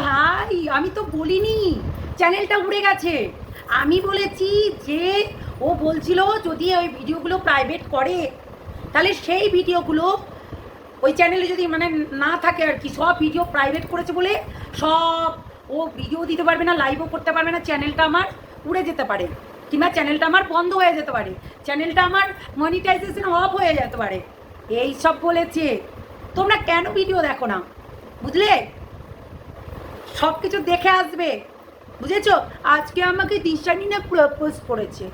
ভাই, আমি তো বলিনি, চ্যানেলটা উড়ে গেছে। আমি বলেছি যে, ও বলছিল যদি ওই ভিডিওগুলো প্রাইভেট করে, তাহলে সেই ভিডিওগুলো ওই চ্যানেলে যদি মানে না থাকে আর কি, সব ভিডিও প্রাইভেট করেছে বলে সব ও ভিডিও দিতে পারবে না লাইভও করতে পারবে না চ্যানেলটা আমার উড়ে যেতে পারে। কিংবা চ্যানেলটা আমার বন্ধ হয়ে যেতে পারে। চ্যানেলটা আমার মনিটাইজেশন অফ হয়ে যেতে পারে। এই সব বলেছে। তোমরা কেন ভিডিও দেখো না? বুঝলে? সব কিছু দেখে আসবে। বুঝেছ? আজকে আমাকে দিশানি না প্রপোজ করেছে।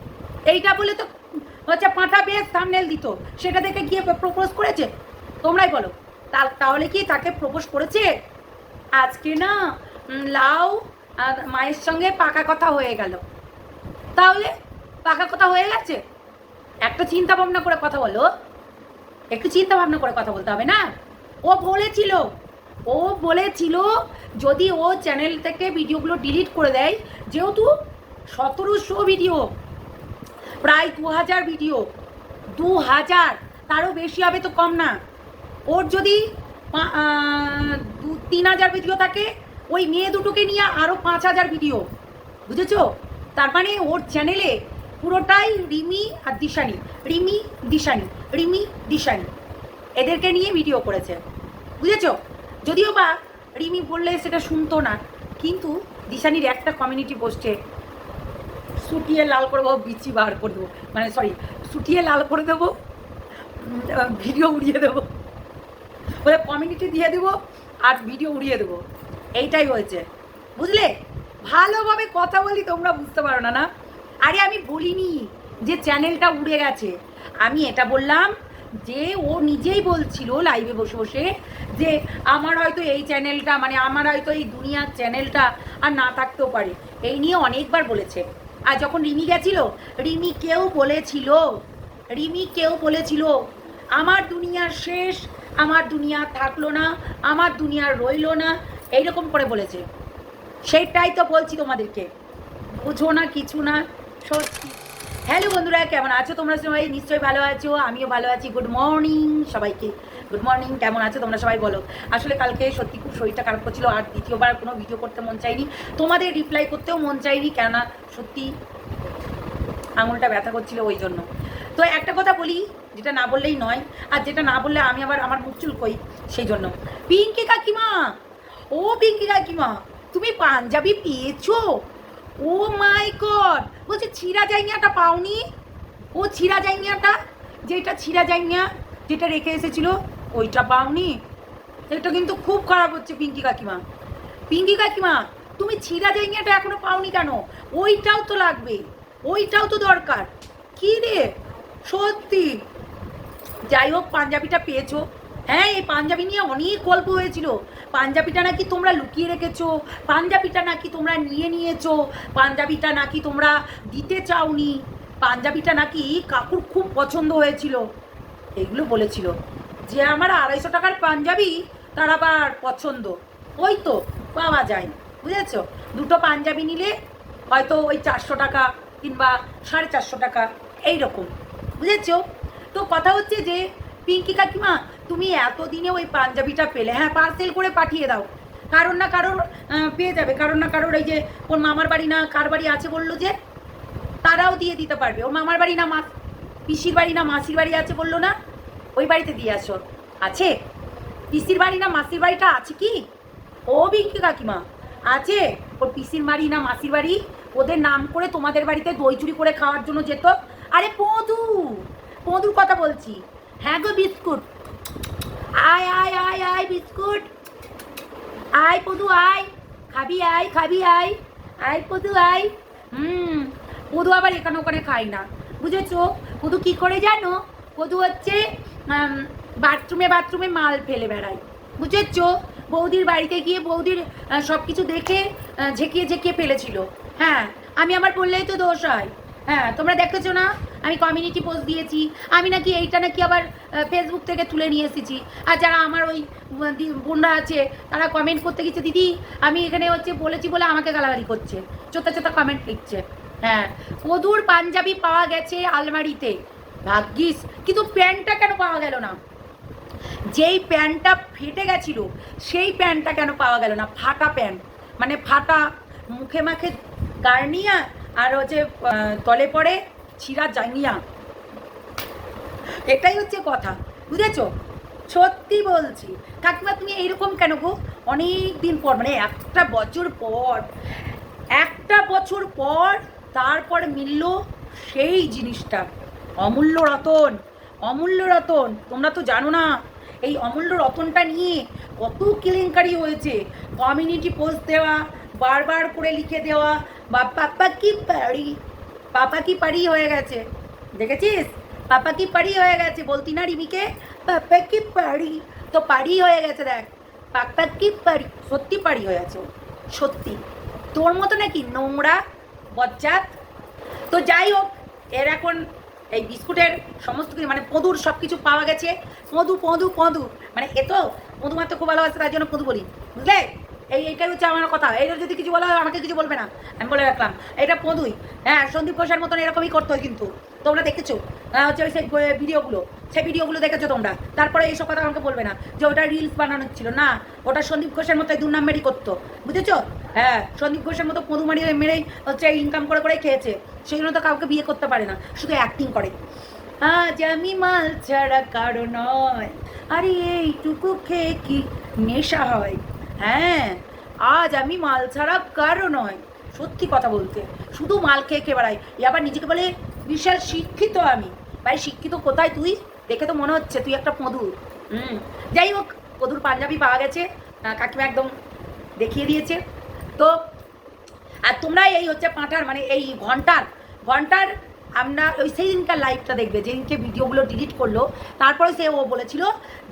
এইটা বলে তো হচ্ছে পাঁঠা বেশ থামনেল দিত। সেটা দেখে গিয়ে প্রপোজ করেছে? তোমরাই বলো। তাহলে কি তাকে প্রপোজ করেছে? আজকে না লাউ মায়ের সঙ্গে পাকা কথা হয়ে গেল। তাহলে পাকা কথা হয়ে গেছে? একটা চিন্তা ভাবনা করে কথা বলো। একটু চিন্তা ভাবনা করে কথা বলতে হবে না? ও বলেছিল ও বলেছিল যদি ও চ্যানেল থেকে ভিডিওগুলো ডিলিট করে দেয়, যেহেতু সতেরোশো ভিডিও প্রায় দু হাজার ভিডিও দু হাজার তারও বেশি হবে তো কম না। ওর যদি দু তিন হাজার ভিডিও থাকে, ওই মেয়ে দুটোকে নিয়ে আরও পাঁচ হাজার ভিডিও বুঝেছ? তার মানে ওর চ্যানেলে পুরোটাই রিমি আর দিশানি, রিমি দিশানি রিমি, দিশানি। এদেরকে নিয়ে ভিডিও করেছে। বুঝেছ? যদিও বা রিমি বললে সেটা শুনতো না, কিন্তু দিশানির একটা কমিউনিটি পোস্টে সুটিয়ে লাল করে দেবো, বিচি বার করে দেবো মানে সরি সুটিয়ে লাল করে দেবো ভিডিও উড়িয়ে দেবো, বলে কমিউনিটি দিয়ে দেবো আর ভিডিও উড়িয়ে দেবো, এইটাই হয়েছে, বুঝলে? ভালোভাবে কথা বলি তোমরা বুঝতে পারো না না? আরে আমি বলিনি যে চ্যানেলটা উড়ে গেছে, আমি এটা বললাম যে ও নিজেই বলছিল লাইভে বসে বসে যে আমার হয়তো এই চ্যানেলটা মানে আমার হয়তো এই দুনিয়ার চ্যানেলটা আর না থাকতেও পারে। এই নিয়ে অনেকবার বলেছে। আর যখন রিমি গেছিল, রিমি কেউ বলেছিল, রিমি কেউ বলেছিল, আমার দুনিয়ার শেষ, আমার দুনিয়া থাকল না, আমার দুনিয়ার রইল না। এইরকম করে বলেছে। সেটাই তো বলছি তোমাদেরকে। বুঝো না, কিছু না, সত্যি। হ্যালো বন্ধুরা, কেমন আছো তোমরা সবাই? নিশ্চয়ই ভালো আছো, আমিও ভালো আছি। গুড মর্নিং সবাইকে। গুড মর্নিং কেমন আছো তোমরা সবাই বলো? আসলে কালকে সত্যি খুব শরীরটা খারাপ করছিল, আর দ্বিতীয়বার কোনো ভিডিও করতে মন চাইনি। তোমাদের রিপ্লাই করতেও মন চাইনি, কেননা সত্যি আঙুলটা ব্যথা করছিল ওই জন্য। তো একটা কথা বলি, যেটা না বললেই নয়, আর যেটা না বললে আমি আবার আমার মুখ চুলকই সেই জন্য। পিঙ্কি কাকিমা! ও পিঙ্কি কাকিমা, তুমি পাঞ্জাবি পেয়েছ? ও মাই গড বলছি ছিঁড়া জাইনিয়াটা পাওনি। ও ছিঁড়া জাইনিয়াটা যেটা ছিঁড়া জাইনিয়া যেটা রেখে এসেছিল, ওইটা পাওনি। এটা কিন্তু খুব খারাপ হচ্ছে পিঙ্কি কাকিমা। পিঙ্কি কাকিমা, তুমি ছিঁড়া জাইনিয়াটা এখনও পাওনি কেন? ওইটাও তো লাগবে, ওইটাও তো দরকার। কি রে? সত্যি। যাই হোক, পাঞ্জাবিটা পেয়েছ। হ্যাঁ এই পাঞ্জাবি নিয়ে অনেক গল্প হয়েছিল। পাঞ্জাবিটা নাকি তোমরা লুকিয়ে রেখেছো? পাঞ্জাবিটা নাকি তোমরা নিয়ে নিয়েছো? পাঞ্জাবিটা নাকি তোমরা দিতে চাওনি? পাঞ্জাবিটা নাকি কাকুর খুব পছন্দ হয়েছিল। এগুলো বলেছিল যে আমার আড়াইশো টাকার পাঞ্জাবি তার আবার পছন্দ। ওই তো, পাওয়া যায়। বুঝেছ? দুটো পাঞ্জাবি নিলে হয়তো ওই চারশো টাকা কিংবা সাড়ে চারশো টাকা এই রকম বুঝেছ? তো কথা হচ্ছে যে পিঙ্কি কাকিমা, তুমি এতদিনে ওই পাঞ্জাবিটা পেলে। হ্যাঁ পার্সেল করে পাঠিয়ে দাও। কারণ না কারোর পেয়ে যাবে। কারণ না কারোর এই যে ওর মামার বাড়ি না, কার বাড়ি আছে বলল যে, তারাও দিয়ে দিতে পারবে। ওর মামার বাড়ি না, মা, পিসির বাড়ি না, মাসির বাড়ি আছে বলল না, ওই বাড়িতে দিয়ে আসো। আছে? পিসির বাড়ি না, মাসির বাড়িটা আছে কি? ও বিঙ্কি কাকিমা, আছে? ওর পিসির বাড়ি না, মাসির বাড়ি, ওদের নাম করে তোমাদের বাড়িতে দই চুরি করে খাওয়ার জন্য যেত। আরে, পদু, পদুর কথা বলছি। হ্যাঁ গো বিস্কুট। আয় আয় আয় আয় বিস্কুট। আয় পদু, আয়। খাবি আয় খাবি, আয়। আয় পদু, আয়। হুম, পদু আবার এখানে ওখানে খায় না। বুঝেছ? পদু কি করে জানো? পদু হচ্ছে বাথরুমে বাথরুমে মাল ফেলে বেড়ায়। বুঝেছ? বৌদির বাড়িতে গিয়ে বৌদির সব কিছু দেখে ঝেঁকিয়ে ঝেঁকিয়ে ফেলেছিল। হ্যাঁ আমি আমার বললেই তো দোষ হয়। হ্যাঁ তোমরা দেখেছ না? আমি কমিউনিটি পোস্ট দিয়েছি। আমি নাকি এইটা নাকি আবার ফেসবুক থেকে তুলে নিয়ে এসেছি। আর যারা আমার ওই বোনরা আছে, তারা কমেন্ট করতে গেছে, দিদি, আমি এখানে হচ্ছে বলেছি বলে আমাকে গালাগালি করছে। চোতা চোতা কমেন্ট লিখছে। হ্যাঁ কদুর পাঞ্জাবি পাওয়া গেছে আলমারিতে। ভাগ্যিস, কিন্তু প্যান্টটা কেন পাওয়া গেল না? যেই প্যান্টটা ফেটে গেছিল, সেই প্যান্টটা কেন পাওয়া গেল না? ফাটা প্যান্ট। মানে ফাটা, মুখে মাখে গার্নিয়া আর হচ্ছে তলে পড়ে ছিঁড়া জাঙ্গিয়া। এটাই হচ্ছে কথা, বুঝেছ? সত্যি বলছি। কাকিমা, তুমি এইরকম কেন গো? অনেক দিন পর মানে একটা বছর পর, একটা বছর পর তারপর মিলল সেই জিনিসটা, অমূল্য রতন অমূল্য রতন। তোমরা তো জানো না, এই অমূল্য রতনটা নিয়ে কত কেলেঙ্কারি হয়েছে। কমিউনিটি পোস্ট দেওয়া, বারবার করে লিখে দেওয়া বা পাপা কি পারি পাপা কি পারি হয়ে গেছে। দেখেছিস? পাপা কি পারি হয়ে গেছে বলতি না রিমিকে? পাপা কি পারি? তো পারি হয়ে গেছে দেখ। পাপা কি পারি? সত্যি পারি হয়ে গেছে। সত্যি। তোর মতো নাকি নোংরা, বজ্জাত। তো যাই হোক, এর এখন এই বিস্কুটের সমস্ত কিছু মানে পদুর সব কিছু পাওয়া গেছে। পদু পদু পদু। মানে এ তো মাত্র খুব ভালোবাসে, তার জন্য পদু বলি। বুঝলে? এই এইটাই হচ্ছে আমার কথা। এইটা যদি কিছু বলা হয়, আমাকে কিছু বলবে না। আমি বলে রাখলাম। এটা পদুই হ্যাঁ সন্দীপ ঘোষের মতন এরকমই করতো কিন্তু। তোমরা দেখেছ? হচ্ছে ওই সেই ভিডিওগুলো। সেই ভিডিওগুলো দেখেছ তোমরা? তারপরে এইসব কথা আমাকে বলবে না। যে ওটা রিলস বানানো ছিল। না, ওটা সন্দীপ ঘোষের মতো দু নাম্বারই করতো। বুঝেছ? হ্যাঁ সন্দীপ ঘোষের মতো পদু মারি মেরেই হচ্ছে ইনকাম করে করে খেয়েছে। সেই জন্য তো কাউকে বিয়ে করতে পারে না। শুধু অ্যাক্টিং করে। আজ আমি মাল ছাড়া কারও নয়। আরে এইটুকু খেয়ে কি নেশা হয়? হ্যাঁ আজ আমি মাল ছাড়া কারও নয়। সত্যি কথা বলতে, শুধু মাল খেয়ে খেয়ে বেড়াই। এ আবার নিজেকে বলে বিশাল শিক্ষিত আমি। ভাই, শিক্ষিত কোথায় তুই? দেখে তো মনে হচ্ছে তুই একটা পদু হুম, যাই হোক, পদুর পাঞ্জাবি পাওয়া গেছে। কাকিমা একদম দেখিয়ে দিয়েছে। তো, আর তোমরা এই হচ্ছে পাঁঠার মানে এই ঘণ্টার ঘণ্টার আমরা ওই সেই দিনকার লাইভটা দেখবে। যেদিনকে ভিডিওগুলো ডিলিট করল, তারপরে সে ও বলেছিল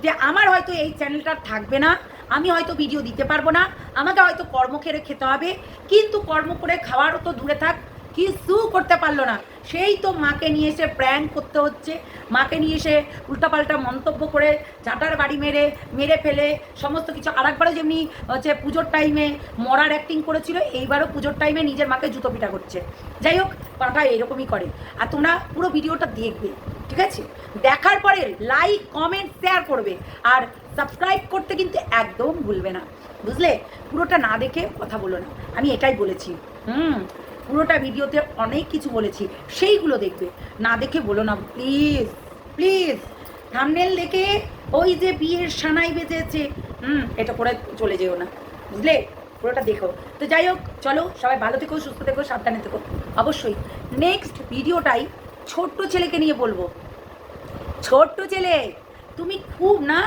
যে, আমার হয়তো এই চ্যানেলটা থাকবে না। আমি হয়তো ভিডিও দিতে পারব না, আমাকে হয়তো কর্ম খেরে খেতে হবে, কিন্তু কর্ম করে খাওয়ারও তো দূরে থাক, কিছু করতে পারল না। সেই তো মাকে নিয়ে এসে প্র্যাঙ্ক করতে হচ্ছে, মাকে নিয়ে এসে উল্টাপাল্টা মন্তব্য করে ঝাঁটার বাড়ি মেরে মেরে ফেলে, সমস্ত কিছু। আরেকবারও যেমনি হচ্ছে পুজোর টাইমে মরার অ্যাক্টিং করেছিল, এইবারও পুজোর টাইমে নিজের মাকে জুতো পিটা করছে। যাই হোক পাঠা এরকমই করে। আর তোমরা পুরো ভিডিওটা দেখবে। ঠিক আছে? দেখার পরে লাইক কমেন্ট শেয়ার করবে। আর সাবস্ক্রাইব করতে কিন্তু একদম ভুলবে না। বুঝলে? পুরোটা না দেখে কথা বলো না। আমি এটাই বলেছি। হুম? পুরোটা ভিডিওতে অনেক কিছু বলেছি। সেইগুলো দেখবে। না দেখে বলো না। প্লিজ প্লিজ থামনেল দেখে ওই যে বিয়ের সানাই বেজেছে হুম? এটা করে চলে যেও না। বুঝলে? পুরোটা দেখো। তো যাই হোক, চলো সবাই ভালো থেকো, সুস্থ থেকো, সাবধানে থেকো। অবশ্যই। নেক্সট ভিডিওটাই ছোট্ট ছেলেকে নিয়ে বলব। ছোট্ট ছেলে, তুমি খুব না?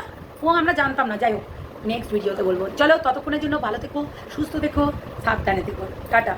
ও আমরা জানতাম না, যাই হোক নেক্সট ভিডিওতে বলব। চলো, ততক্ষণের জন্য ভালো থেকো, সুস্থ থেকো, সাবধানে থেকো। টাটা।